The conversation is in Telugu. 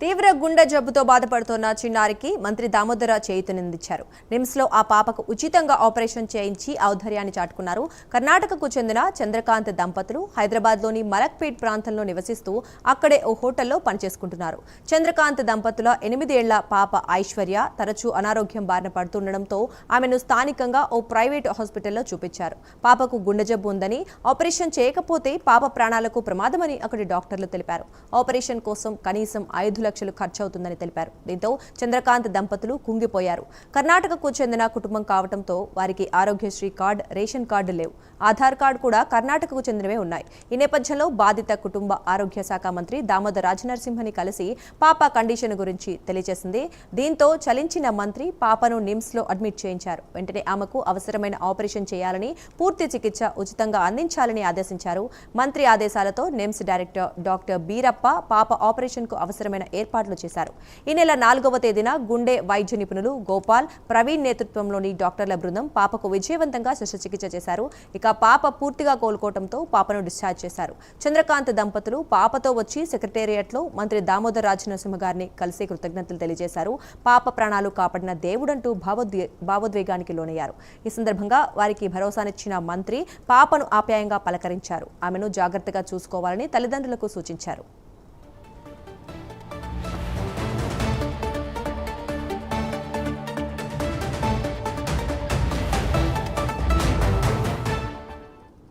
తీవ్ర గుండె జబ్బుతో బాధపడుతున్న చిన్నారికి మంత్రి దామోదర చేయుతనందించారు నిమ్స్లో ఆ పాపకు ఉచితంగా ఆపరేషన్ చేయించి ఔధర్యాన్ని చాటుకున్నారు. కర్ణాటకకు చెందిన చంద్రకాంత్ దంపతులు హైదరాబాద్లోని మలక్పేట్ ప్రాంతంలో నివసిస్తూ అక్కడే ఓ హోటల్లో పనిచేసుకుంటున్నారు. చంద్రకాంత్ దంపతుల ఎనిమిదేళ్ళ పాప ఐశ్వర్య తరచూ అనారోగ్యం బారిన పడుతుండటంతో ఆమెను స్థానికంగా ఓ ప్రైవేట్ హాస్పిటల్లో చూపించారు. పాపకు గుండె జబ్బు ఉందని ఆపరేషన్ చేయకపోతే పాప ప్రాణాలకు ప్రమాదమని అక్కడి డాక్టర్లు తెలిపారు. ఆపరేషన్ కోసం కనీసం ఐదు లక్షలు ఖర్చవుతుందని తెలిపారు. దీంతో చంద్రకాంత్ దంపతులు కుంగిపోయారు. కర్ణాటకకు చెందిన కుటుంబం కావడంతో వారికి ఆరోగ్యశ్రీ కార్డు రేషన్ కార్డు లేవు. ఆధార్ కార్డు కూడా కర్ణాటకకు చెందినవే ఉన్నాయి. ఈ నేపథ్యంలో బాధిత కుటుంబ ఆరోగ్య శాఖ మంత్రి దామోదర్ రాజనరసింహని కలిసి పాప కండిషన్ గురించి తెలియజేసింది. దీంతో చలించిన మంత్రి పాపను నిమ్స్లో అడ్మిట్ చేయించారు. వెంటనే ఆమెకు అవసరమైన ఆపరేషన్ చేయాలని పూర్తి చికిత్స ఉచితంగా అందించాలని ఆదేశించారు. మంత్రి ఆదేశాలతో నిమ్స్ డైరెక్టర్ డాక్టర్ బీరప్ప పాప ఆపరేషన్కు అవసరమైన ఏర్పాట్లు చేశారు. ఈ నెల నాలుగవ తేదీన గుండె వైద్య నిపుణులు గోపాల్ ప్రవీణ్ నేతృత్వంలోని డాక్టర్ల బృందం పాపకు విజయవంతంగా శస్త్రచికిత్స చేశారు. ఇక పాప పూర్తిగా కోలుకోవడంతో పాపను డిశ్చార్జ్ చేశారు. చంద్రకాంత్ దంపతులు పాపతో వచ్చి సెక్రటేరియట్లో మంత్రి దామోదర్ రాజనరసింహ గారిని కలిసి కృతజ్ఞతలు తెలియజేశారు. పాప ప్రాణాలు కాపాడిన దేవుడంటూ భావోద్వే భావోద్వేగానికి లోనయ్యారు. ఈ సందర్భంగా వారికి భరోసానిచ్చిన మంత్రి పాపను ఆప్యాయంగా పలకరించారు. ఆమెను జాగ్రత్తగా చూసుకోవాలని తల్లిదండ్రులకు సూచించారు.